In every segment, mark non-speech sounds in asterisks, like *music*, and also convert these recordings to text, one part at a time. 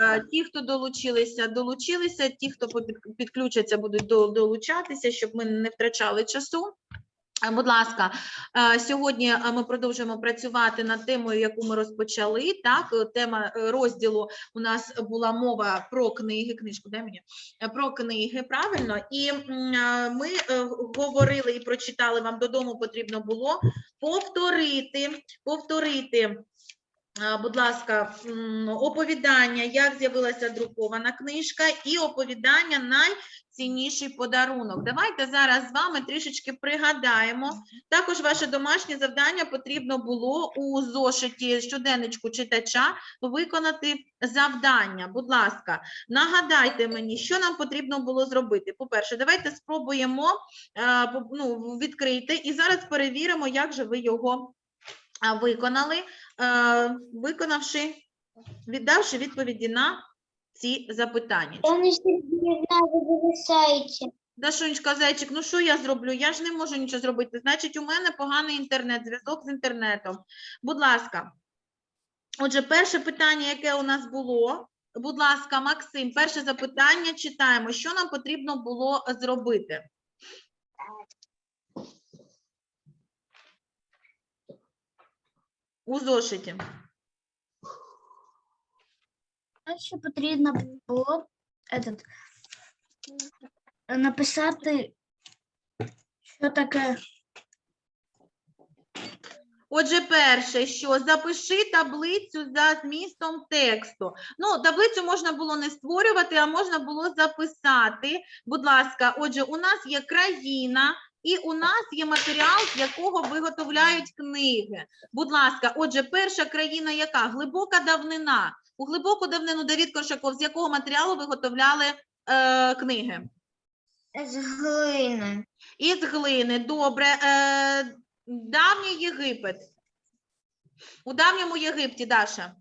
Е, Ті, хто долучилися, долучилися. Ті, хто підключаться, будуть долучатися, щоб ми не втрачали часу. Е, Будь ласка, е, сьогодні ми продовжуємо працювати над темою, яку ми розпочали. Так, тема розділу у нас була мова про книги. Книжку дай мені про книги, правильно? І ми говорили і прочитали вам додому. Потрібно було повторити, повторити. Будь ласка, оповідання, як з'явилася друкована книжка, і оповідання найцінніший подарунок. Давайте зараз з вами трішечки пригадаємо. Також ваше домашнє завдання потрібно було у зошиті щоденничку читача виконати завдання. Будь ласка, нагадайте мені, що нам потрібно було зробити. По-перше, давайте спробуємо е, ну, відкрити і зараз перевіримо, як же ви його виконали, е, виконавши, віддавши відповіді на ці запитання. Дашунечка, зайчик, ну що я зроблю? Я ж не можу нічого зробити. Значить, у мене поганий інтернет, зв'язок з інтернетом. Будь ласка. Отже, перше питання, яке у нас було. Будь ласка, Максим, перше запитання читаємо. Що нам потрібно було зробити? У зошиті. Ще потрібно було этот, написати, що таке Отже, перше, що запиши таблицю за змістом тексту. Ну, таблицю можна було не створювати, а можна було записати. Будь ласка, отже, у нас є країна. І у нас є матеріал, з якого виготовляють книги. Будь ласка, отже, перша країна яка? Глибока давнина. У глибоку давнину Давід Коршаков, з якого матеріалу виготовляли е, книги? з глини. Із глини. Добре. Е, давній Єгипет. У давньому Єгипті, Даша.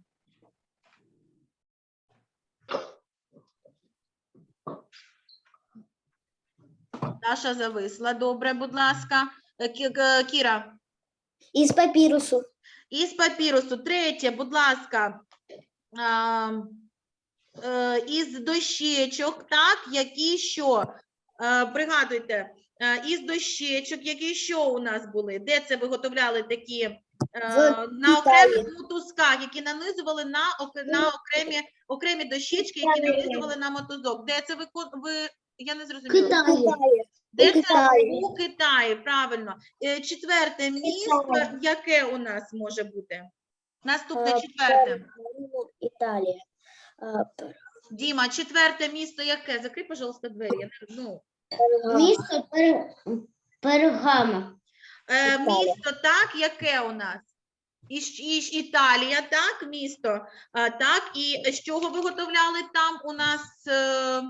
Даша зависла. Добре, будь ласка. Е, е, Кіра. Із папірусу. Із папірусу. Третє, будь ласка. Е, із дощечок, так, які що? Пригадуйте, із дощечок, які що у нас були? Де це виготовляли такі на окремих мотузках, які нанизували на, на окремі, окремі дощечки, які нанизували на мотузок. Де це ви, ви я не зрозуміла. Китаї. Де це Китаї. у Китаї, правильно. Е, Четверте місто, яке у нас може бути? Наступне Е, четверте. Італія. Діма, четверте місто яке? Закрий, пожалуйста, двері. Я не- Ну, Місто Пергама. е, Італія. місто, так, яке у нас? Іш, іш, Італія, так, місто. А, так, і з чого виготовляли там у нас е,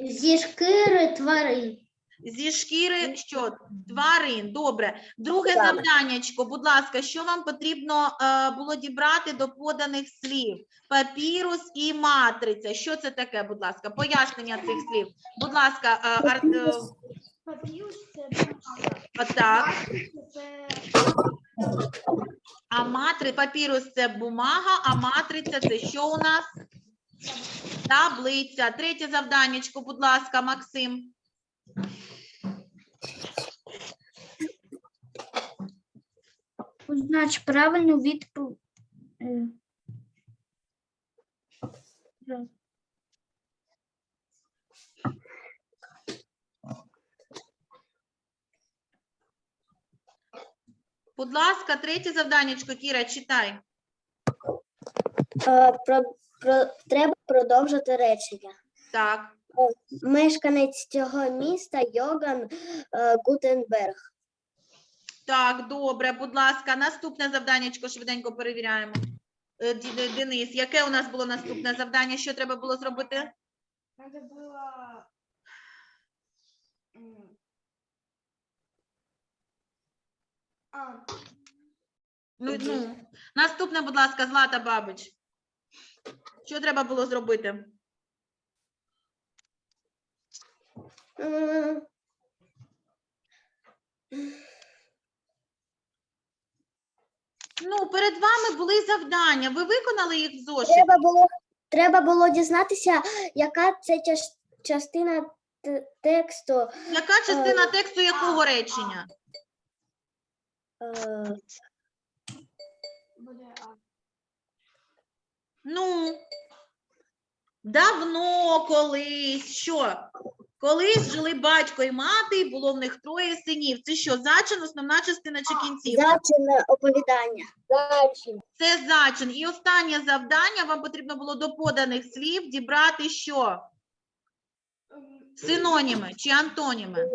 Зі шкіри тварин. Зі шкіри що? Тварин. Добре. Друге Так. завданнячко, будь ласка, що вам потрібно е, було дібрати до поданих слів? Папірус і матриця. Що це таке, будь ласка? Пояснення цих слів. Будь ласка, е, ар, е, отак. А матри, папірус це бумага, а матриця це що у нас? Таблиця. Третє завданнячко, будь ласка, Максим. Значить, правильну відповідь. Будь ласка, третє завданнячко, Кіра, читай. Е, Про, про, треба продовжити речення. Так. Мешканець цього міста Йоган е, Гутенберг. Так, добре, будь ласка, наступне завданнячко швиденько перевіряємо. Е, Денис, яке у нас було наступне завдання? Що треба було зробити? Было... м, А, Ну, ну. Наступне, будь ласка, Злата Бабич. Що треба було зробити? М, Ну, перед вами були завдання. Ви виконали їх в зошит? Треба було треба було дізнатися, яка це частина т- тексту. Яка частина тексту якого речення? Е, Ну, давно колись, що? Колись жили батько і мати, і було в них троє синів. Це що, зачин, основна частина чи кінцівка? Зачин оповідання. Це зачин. І останнє завдання вам потрібно було до поданих слів дібрати що? Синоніми чи антоніми.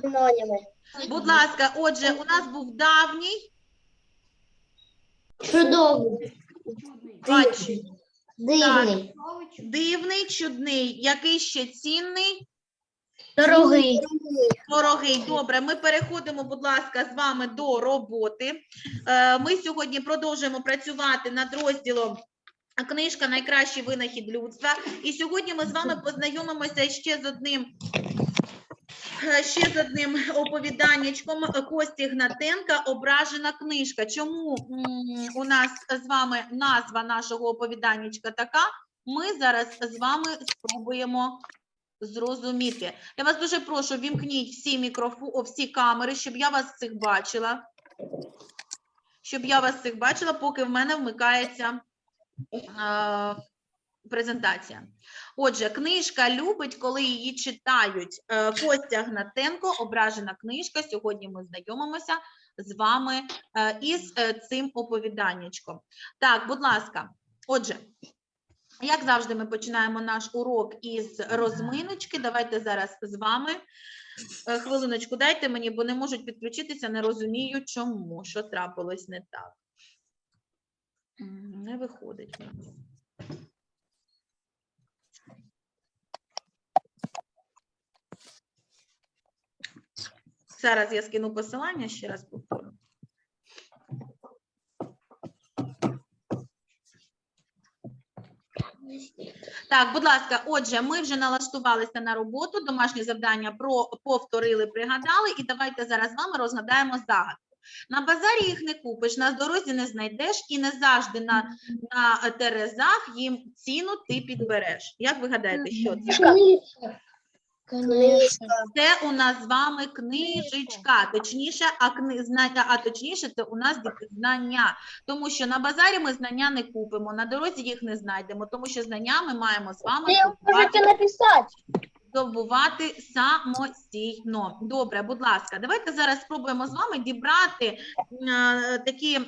Синоніми. Будь ласка, отже, у нас був давній, Чудовий. Чудний. Дивний. Дивний, чудний, який ще цінний, Дорогий. Дорогий, добре, ми переходимо, будь ласка, з вами до роботи. Е, Ми сьогодні продовжуємо працювати над розділом Книжка Найкращий винахід людства. І сьогодні ми з вами познайомимося ще з одним. Е, Ще з одним оповіданнячком Кості Гнатенка Ображена книжка. Чому у нас з вами назва нашого оповіданнячка така? Ми зараз з вами спробуємо зрозуміти. Я вас дуже прошу, вімкніть всі мікрофо... всі камери, щоб я вас цих бачила. Щоб я вас цих бачила, поки в мене вмикається е, презентація. Отже, книжка любить, коли її читають. Е, Костя Гнатенко, ображена книжка. Сьогодні ми знайомимося з вами е, із е, цим оповіданнячком. Так, будь ласка. Отже, як завжди, ми починаємо наш урок із розминочки. Давайте зараз з вами. Хвилиночку дайте мені, бо не можуть підключитися, не розумію, чому, що трапилось не так. Не виходить. Зараз я скину посилання, ще раз повторю. Так, будь ласка, отже, ми вже налаштувалися на роботу, домашнє завдання про повторили, пригадали, і давайте зараз з вами розгадаємо загадку. На базарі їх не купиш, на дорозі не знайдеш і не завжди на, на терезах їм ціну ти підбереш. Як ви гадаєте, що це? Книжка. Це у нас з вами книжечка, точніше, а кни... знання, а точніше, це у нас діти знання. Тому що на базарі ми знання не купимо, на дорозі їх не знайдемо, тому що знання ми маємо з вами здобувати, написати. Здобувати самостійно. Добре, будь ласка, давайте зараз спробуємо з вами дібрати е, такі е,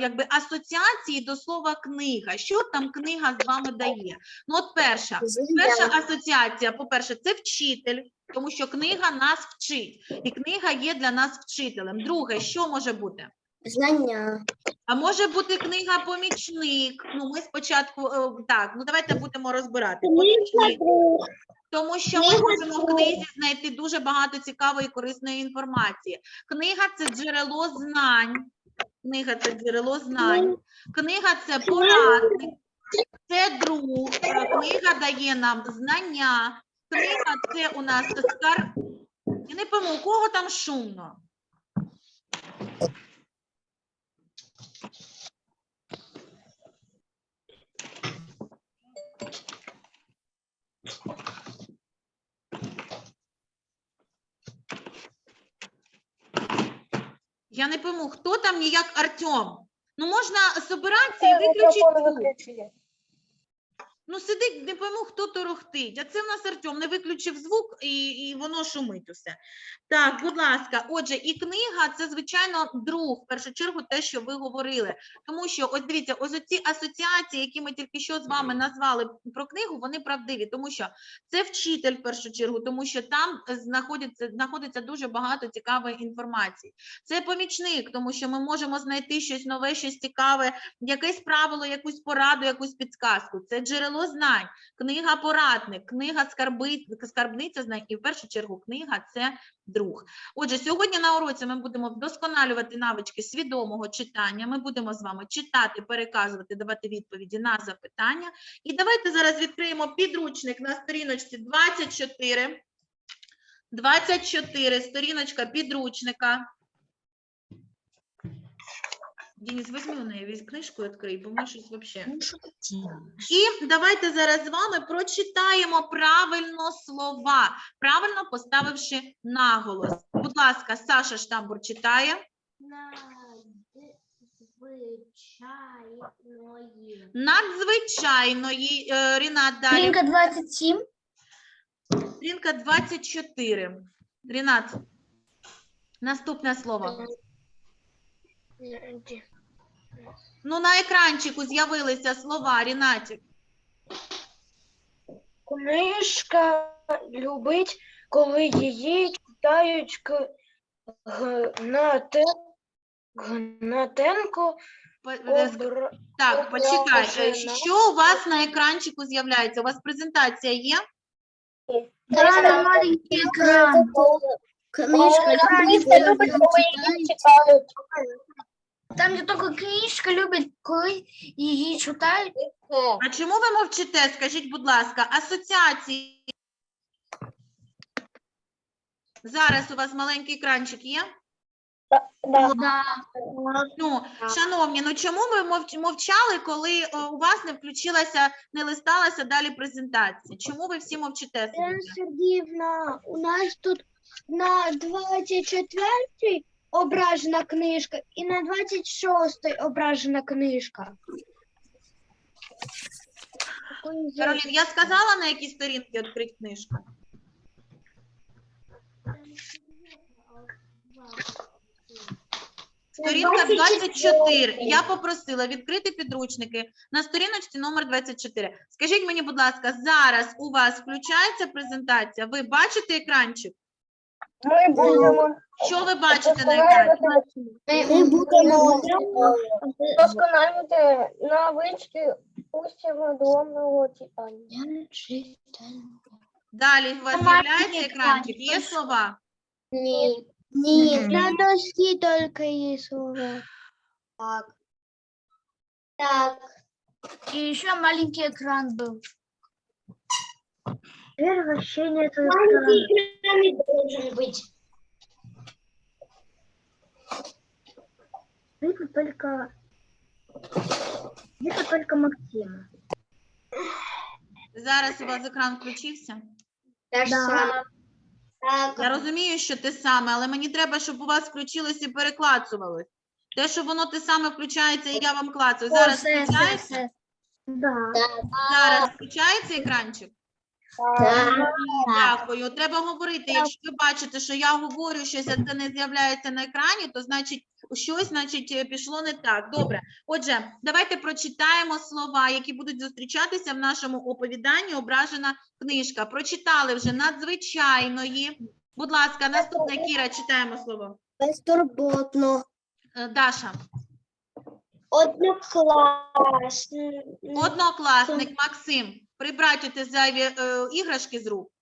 якби асоціації до слова книга. Що там книга з вами дає? Ну, от перша. Перша асоціація, по-перше, це вчитель, тому що книга нас вчить, і книга є для нас вчителем. Друге, що може бути? Знання. А може бути книга помічник. Ну, ми спочатку е, так, ну давайте будемо розбирати. Помічник. Тому що ми можемо в книзі знайти дуже багато цікавої і корисної інформації. Книга це джерело знань. Книга це джерело знань. Книга це порадник. Це друг. Книга дає нам знання. Книга це у нас скар. Я не пойму, у кого там шумно? Я не пойму, хто там ніяк Артем? Ну можна собиратися і виключити звук. Ну сидить, не пойму, хто торохтить. А це в нас Артем не виключив звук і, і воно шумить усе. Так, будь ласка, отже, і книга це, звичайно, друг, в першу чергу, те, що ви говорили. Тому що, ось дивіться, ось ці асоціації, які ми тільки що з вами назвали про книгу, вони правдиві, тому що це вчитель в першу чергу, тому що там знаходиться, знаходиться дуже багато цікавої інформації. Це помічник, тому що ми можемо знайти щось нове, щось цікаве, якесь правило, якусь пораду, якусь підсказку. Це джерело знань, книга порадник, книга скарбниця знань, і в першу чергу книга це друг. Отже, сьогодні на уроці ми будемо вдосконалювати навички свідомого читання. Ми будемо з вами читати, переказувати, давати відповіді на запитання. І давайте зараз відкриємо підручник на сторіночці 24. 24, сторіночка підручника. Денис, візьми у неї книжку і відкрий, бо ми щось. Ну, делаєш? І давайте зараз з вами прочитаємо правильно слова, правильно поставивши наголос. Будь ласка, Саша Штамбур читає. Надзвичайної. Надзвичайної. Е, Рінат далі. Сторінка 27. Сторінка 24. Рінат. Наступне слово. Ну, на екранчику з'явилися слова, Рінатік. Книжка любить, коли її читають к- Гнате... Гнатенко. Е, Обра... Так, почекай. е, Що у вас на екранчику з'являється? У вас презентація є? Там маленький екран. Книжка Книжка любить, любить, коли її читають. Там, де тільки книжка любить, коли її читають. А чому ви мовчите? Скажіть, будь ласка, асоціації. Зараз у вас маленький екранчик є? Да. Ну, шановні, ну чому ви мовч- мовчали, коли у вас не включилася, не листалася далі презентація? Чому ви всі мовчите? Сидите? Сергіївна, у нас тут на 24-й ображена книжка і на 26-й ображена книжка. Каролін, я сказала, на якій сторінці відкрити книжку? Сторінка 24. Я попросила відкрити підручники на сторіночці номер 24. Скажіть мені, будь ласка, зараз у вас включається презентація? Ви бачите екранчик? Ми будемо Що ви бачите на екрані? Ми будемо досконалювати навички усвідомленого читання. Далі у вас з'являється екранчик. Є слова? Ні. Ні. На доске только є слова. Так. Так. И еще маленький экран был. Теперь вообще нет Маленький экран не должен быть. Это только... Это только Максима. Зараз у вас екран включився. Да. Так. Я розумію, що те саме, але мені треба, щоб у вас включилось і переклацувалось. Те, що воно те саме включається, і я вам клацаю. Зараз включається? Да. Зараз включається екранчик? Дякую. Треба говорити. Якщо ви бачите, що я говорю щось, а це не з'являється на екрані, то значить щось значить, пішло не так. Добре. Отже, давайте прочитаємо слова, які будуть зустрічатися в нашому оповіданні Ображена книжка. Прочитали вже надзвичайної. Будь ласка, наступна Кіра, читаємо слово. Безтурботно. Е, Даша. Однокласно. Однокласник Максим. Прибрати ті зайві е, іграшки з рук.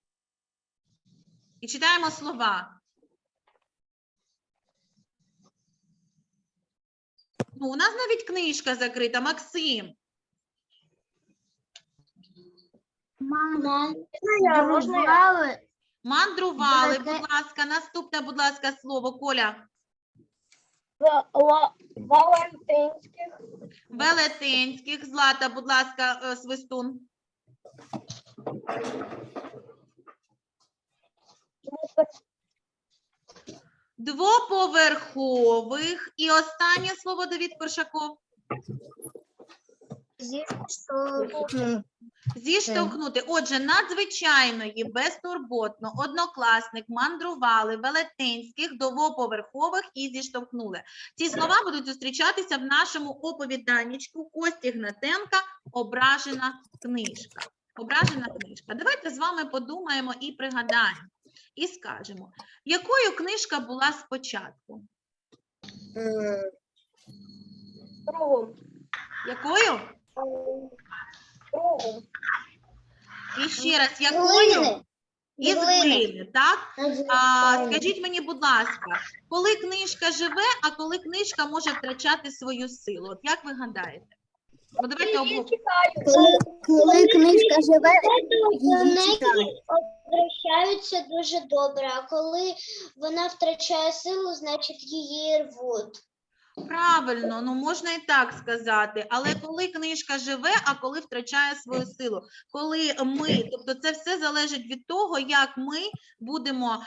І читаємо слова. Ну, у нас навіть книжка закрита, Максим. Мама. Дружбали. Мандрували, будь ласка. Наступне, будь ласка, слово, Коля. Валентинських Велетенських. Злата, будь ласка, е, свистун. Двоповерхових. І останнє слово Давід Коршаков. Зіштовхнути. Отже, надзвичайної, безтурботно, однокласник, мандрували, велетенських, двоповерхових і зіштовхнули. Ці слова будуть зустрічатися в нашому оповіданнячку Кості Гнатенка «Ображена книжка». Ображена книжка. Давайте з вами подумаємо і пригадаємо. І скажемо, якою книжка була спочатку? кругом. Якою? Кругом. І ще раз, якою? Із глини, так? А, скажіть мені, будь ласка, коли книжка живе, а коли книжка може втрачати свою силу? От як ви гадаєте? Ну, давайте. Коли, коли книжка живе, До її неї обращаються дуже добре, а коли вона втрачає силу, значить її рвуть. Правильно, ну можна і так сказати. Але коли книжка живе, а коли втрачає свою силу, коли ми, тобто це все залежить від того, як ми будемо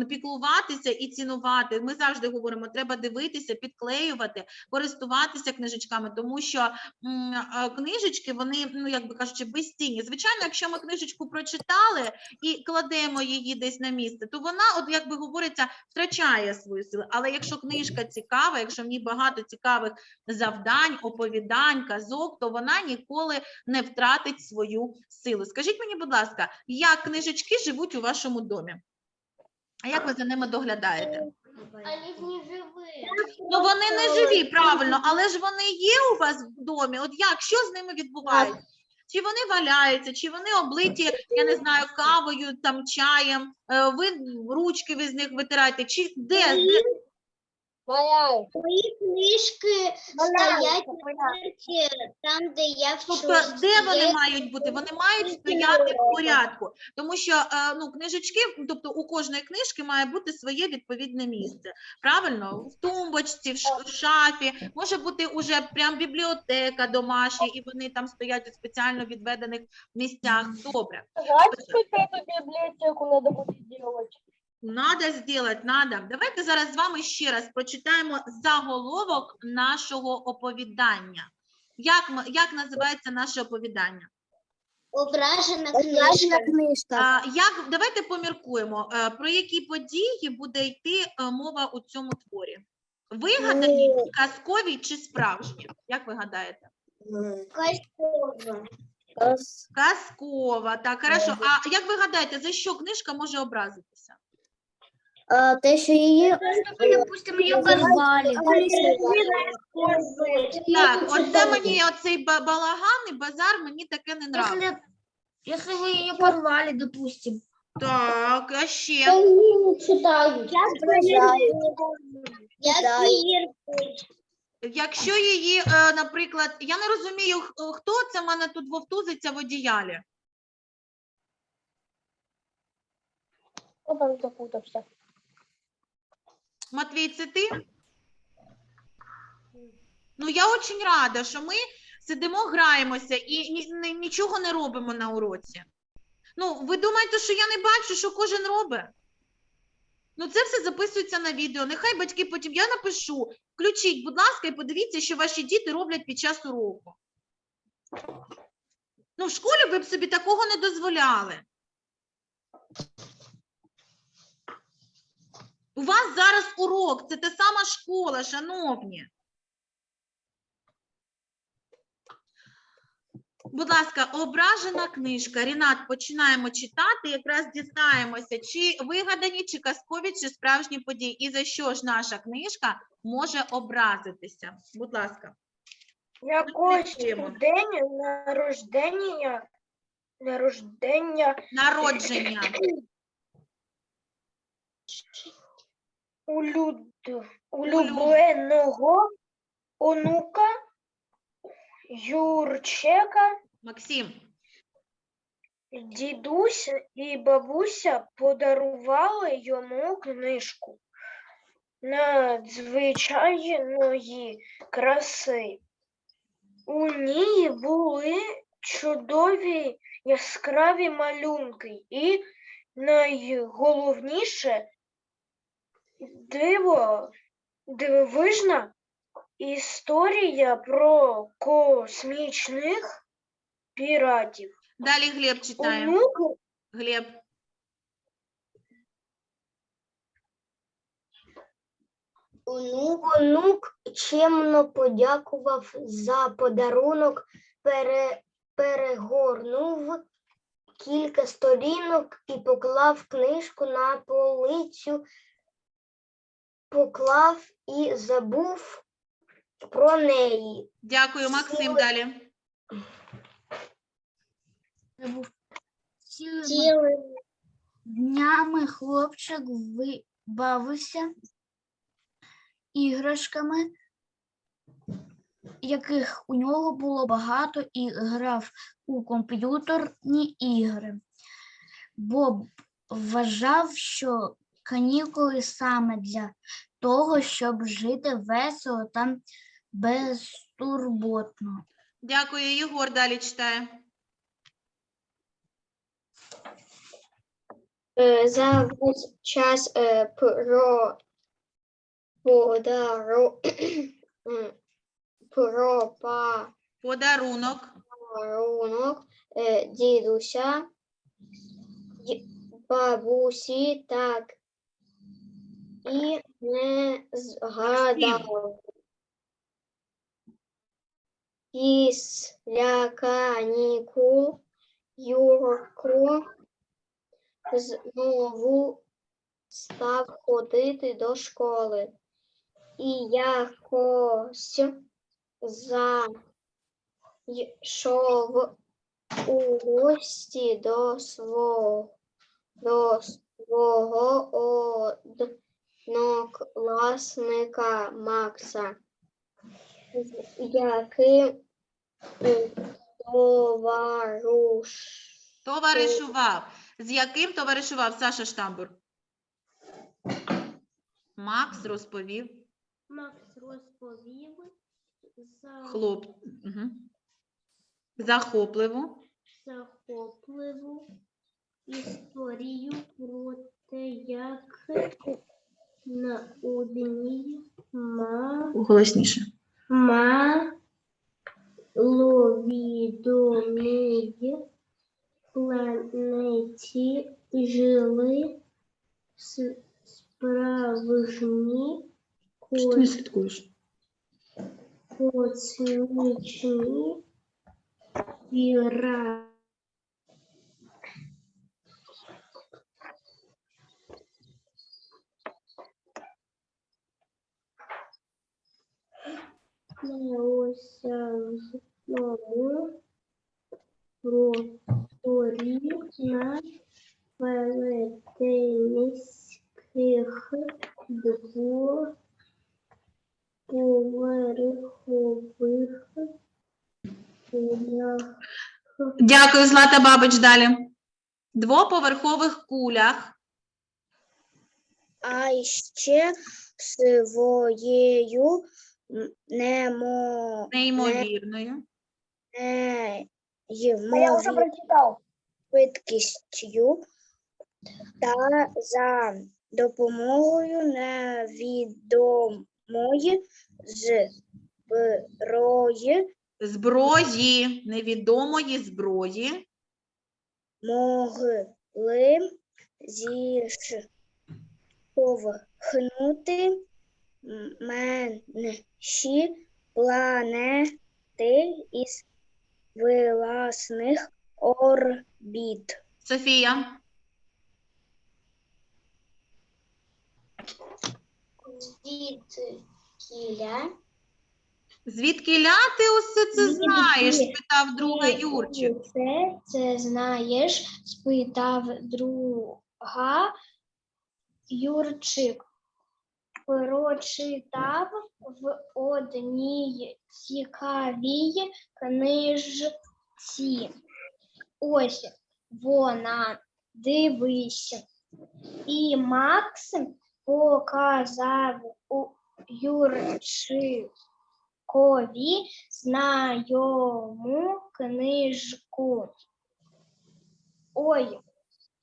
е, піклуватися і цінувати. Ми завжди говоримо, треба дивитися, підклеювати, користуватися книжечками, тому що е, книжечки, вони, ну як би кажучи, безцінні. Звичайно, якщо ми книжечку прочитали і кладемо її десь на місце, то вона, от як би говориться, втрачає свою силу. Але якщо книжка цікава, якщо в ній багато цікавих завдань, оповідань, казок, то вона ніколи не втратить свою силу. Скажіть мені, будь ласка, як книжечки живуть у вашому домі? А як ви за ними доглядаєте? Не. Ну вони не живі, правильно, але ж вони є у вас в домі. От як що з ними відбувається? Чи вони валяються, чи вони облиті, я не знаю, кавою, там чаєм, е, ви ручки ви з них витираєте, чи де, де Мои книжки стоять на там, где я Тобто, де вони мають бути? Вони мають стояти в порядку, тому що е, ну, книжечки, тобто у кожної книжки має бути своє відповідне місце. Правильно? В тумбочці, в ш- в шафі, може бути уже прям бібліотека домашня, і вони там стоять у спеціально відведених місцях. Добре. Знаете, сколько эту библиотеку надо будет делать? Надо сделать, надо. Давайте зараз з вами ще раз прочитаємо заголовок нашого оповідання. Як, як називається наше оповідання? Ображена книжка. книжка. А, як, давайте поміркуємо, е, про які події буде йти е, мова у цьому творі. Вигадані, казкові чи справжні? Як ви гадаєте? Костюм. Казкова, так, хорошо. А як ви гадаєте, за що книжка може образитися? А, те, що її Допустим, ее порвали. Так, оце мені оцей ба- балаган і базар, мені таке не нравиться. Если, если вы ее порвали, допустим. Так, а ще? Не читают. Я Читаю. Якщо її, е, наприклад, я не розумію, х- хто це в мене тут вовтузиться в одіялі. Матвій, це ти? Ну, я дуже рада, що ми сидимо, граємося і ні- ні- нічого не робимо на уроці. Ну, ви думаєте, що я не бачу, що кожен робить? Ну, це все записується на відео. Нехай батьки потім я напишу. Включіть, будь ласка, і подивіться, що ваші діти роблять під час уроку. Ну, в школі ви б собі такого не дозволяли. У вас зараз урок, це та сама школа, шановні. Будь ласка, ображена книжка. Рінат, починаємо читати. Якраз дізнаємося, чи вигадані, чи казкові, чи справжні події. І за що ж наша книжка може образитися? Будь ласка. Якось день народження, народження *clears throat* Народження. *clears throat* улюд, улюбленого онука Юрчека Максим. дідусь і бабуся подарували йому книжку надзвичайної краси. У ній були чудові яскраві малюнки і найголовніше диво, дивовижна історія про космічних піратів. Далі Глеб читає. Онук Глеб. онук, онук чемно подякував за подарунок, пере, перегорнув кілька сторінок і поклав книжку на полицю, поклав і забув про неї. Дякую, Максим. Далі. Цілими днями хлопчик вибавився іграшками, яких у нього було багато, і грав у комп'ютерні ігри. Боб вважав, що канікули саме для того, щоб жити весело та безтурботно. Дякую, Єгор. Далі читає. Е, За весь час е, про подару про *clears throat* Подарунок. подарунок е, дідуся, ді- бабусі, так і не згадав. Після канікул Юрко знову став ходити до школи і якось зайшов у гості до свого, до свого однокласника Макса, е, товаруш. Товаришував. З яким товаришував Саша Штамбур? Макс розповів. Макс розповів за Хлоп. Угу. Захопливо. захопливу історію про те, як на одній ма Голосніше. маловідомій планеті жили справжні Що ти не слідкуєш? космічні піра. Леося знову просторі на велетенських двох поверхових кулях. Дякую, Злата Бабич. Далі. Двоповерхових кулях. А ще своєю немо, Неймовірною. Я уже прочитал. швидкістю та за допомогою невідомої зброї Зброї. Невідомої зброї. могли зіштовхнути менші планети із власних орбіт. Софія. Звідкіля Звідки ти усе це знаєш? Спитав друга Юрчик. Це, це знаєш, спитав друга Юрчик. Прочитав в одній цікавій книжці. Ось вона, дивись. І Макс показав Юрчикові знайому книжку. Ой,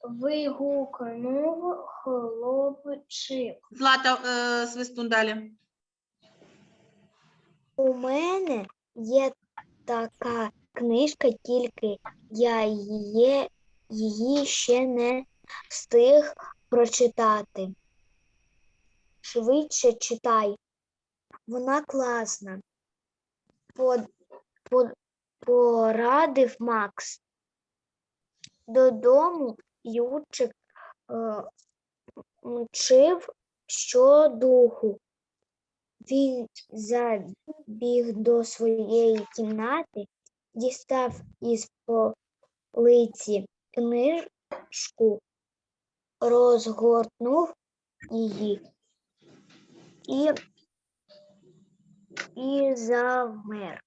вигукнув хлопчик. Злата е, свистун далі. У мене є така книжка, тільки я її, її ще не встиг прочитати. Швидше читай. Вона класна. Под, под, порадив Макс. Додому Ючик е, мчив щодуху. Він забіг до своєї кімнати, дістав із полиці книжку, розгорнув її і, і завмер.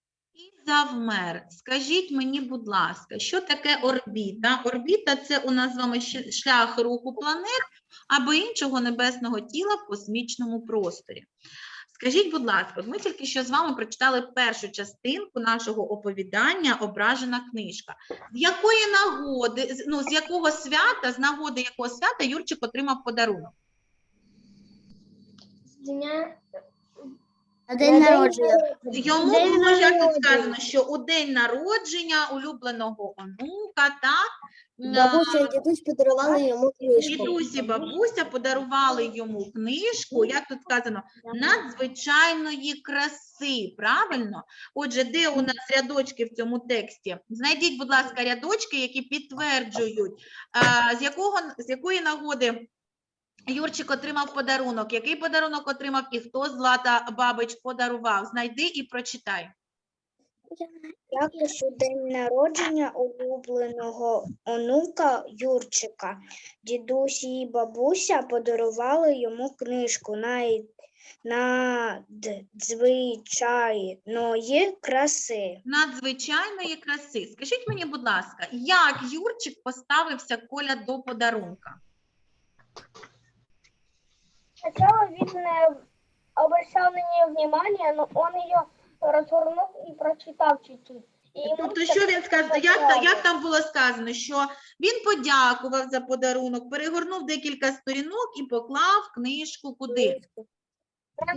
Завмер. Скажіть мені, будь ласка, що таке орбіта? Орбіта це у нас з вами шлях руху планет, або іншого небесного тіла в космічному просторі. Скажіть, будь ласка, ми тільки що з вами прочитали першу частинку нашого оповідання Ображена книжка. З якої нагоди, з- ну з якого свята, з нагоди якого свята Юрчик отримав подарунок? Дня На день народження. Йому День було як тут сказано, що у день народження улюбленого онука, так? Бабуся і дідусь подарували йому книжку. Дідусь і бабуся подарували йому книжку, як тут сказано, надзвичайної краси. Правильно? Отже, де у нас рядочки в цьому тексті? Знайдіть, будь ласка, рядочки, які підтверджують, з, якого, з якої нагоди Юрчик отримав подарунок. Який подарунок отримав і хто Злата Бабич подарував? Знайди і прочитай. Також у день народження улюбленого онука Юрчика дідусь і бабуся подарували йому книжку надзвичайної краси. Надзвичайної краси. Скажіть мені, будь ласка, як Юрчик поставився Коля до подарунка? Він не обращал на нее внимания, но он ее развернул и прочитал чуть-чуть. Тобто, що він сказав? Як, як там було сказано? Що він подякував за подарунок, перегорнув декілька сторінок і поклав книжку куди?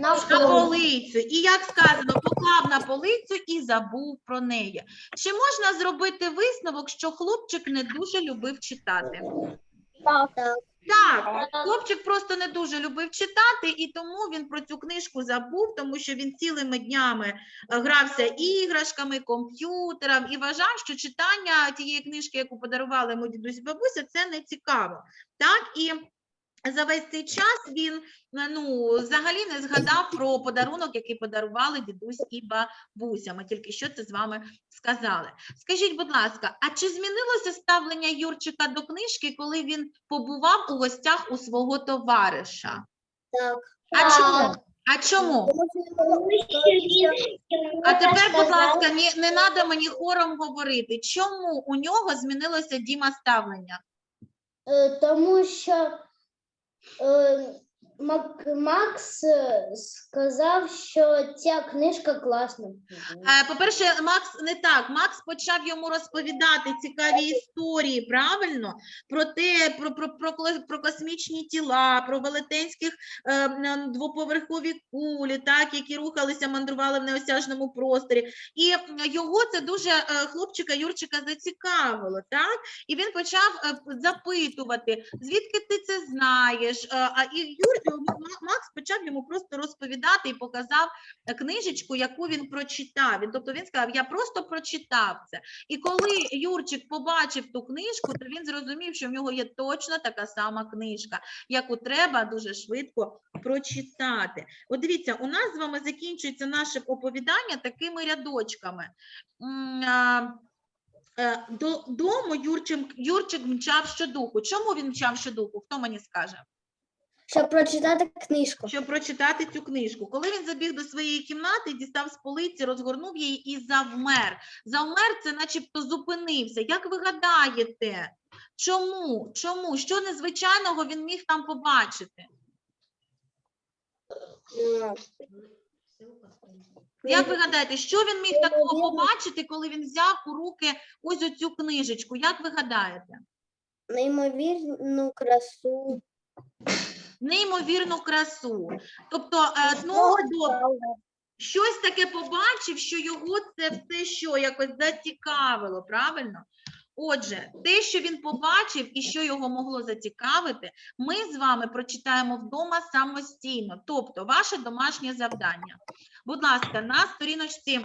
На полицю. І як сказано, поклав на полицю і забув про неї. Чи можна зробити висновок, що хлопчик не дуже любив читати? Так. Так, хлопчик просто не дуже любив читати, і тому він про цю книжку забув, тому що він цілими днями е, грався іграшками, комп'ютером і вважав, що читання тієї книжки, яку подарували йому дідусь бабуся, це не цікаво. Так і за весь цей час він е, ну взагалі не згадав про подарунок, який подарували дідусь і бабуся. Ми тільки що це з вами сказали. Скажіть, будь ласка, а чи змінилося ставлення Юрчика до книжки, коли він побував у гостях у свого товариша? Так. А чому? А чому? А тепер, будь ласка, не треба мені хором говорити. Чому у нього змінилося Діма ставлення? Е, Тому що е, Мак- Макс е, сказав, що ця книжка класна. Е, По-перше, Макс не так. Макс почав йому розповідати цікаві історії, правильно? Про те, про, про, про, про космічні тіла, про велетенських е, двоповерхові кулі, так, які рухалися, мандрували в неосяжному просторі. І його це дуже е, хлопчика Юрчика зацікавило, так? І він почав запитувати, звідки ти це знаєш? А і Юр, Макс почав йому просто розповідати і показав е, книжечку, яку він прочитав. Тобто він сказав, я просто прочитав це. І коли Юрчик побачив ту книжку, то він зрозумів, що в нього є точно така сама книжка, яку треба дуже швидко прочитати. От дивіться, у нас з вами закінчується наше оповідання такими рядочками. Е, До дому Юрчик, Юрчик мчав щодуху. Чому він мчав щодуху? Хто мені скаже? Щоб прочитати книжку. щоб прочитати цю книжку. Коли він забіг до своєї кімнати, дістав з полиці, розгорнув її і завмер. Завмер це начебто зупинився. Як ви гадаєте? Чому? Чому? Що незвичайного він міг там побачити? Як ви гадаєте, що він міг такого побачити, коли він взяв у руки ось оцю книжечку? Як ви гадаєте? Неймовірну красу. Неймовірну красу. Тобто, е, знову до щось таке побачив, що його це все що якось зацікавило, правильно? Отже, те, що він побачив і що його могло зацікавити, ми з вами прочитаємо вдома самостійно. Тобто, ваше домашнє завдання. Будь ласка, на сторіночці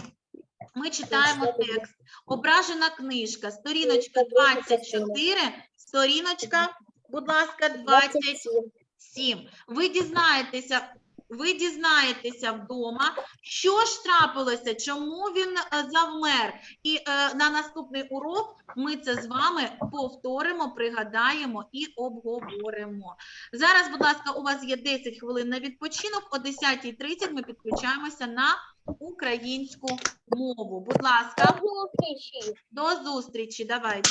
ми читаємо текст. Ображена книжка, сторіночка 24, сторіночка, будь ласка, 20. 27. 7. Ви дізнаєтеся, ви дізнаєтеся вдома, що ж трапилося, чому він е, завмер. І е, на наступний урок ми це з вами повторимо, пригадаємо і обговоримо. Зараз, будь ласка, у вас є 10 хвилин на відпочинок. О 10.30 ми підключаємося на українську мову. Будь ласка, До зустрічі. до зустрічі. Давайте.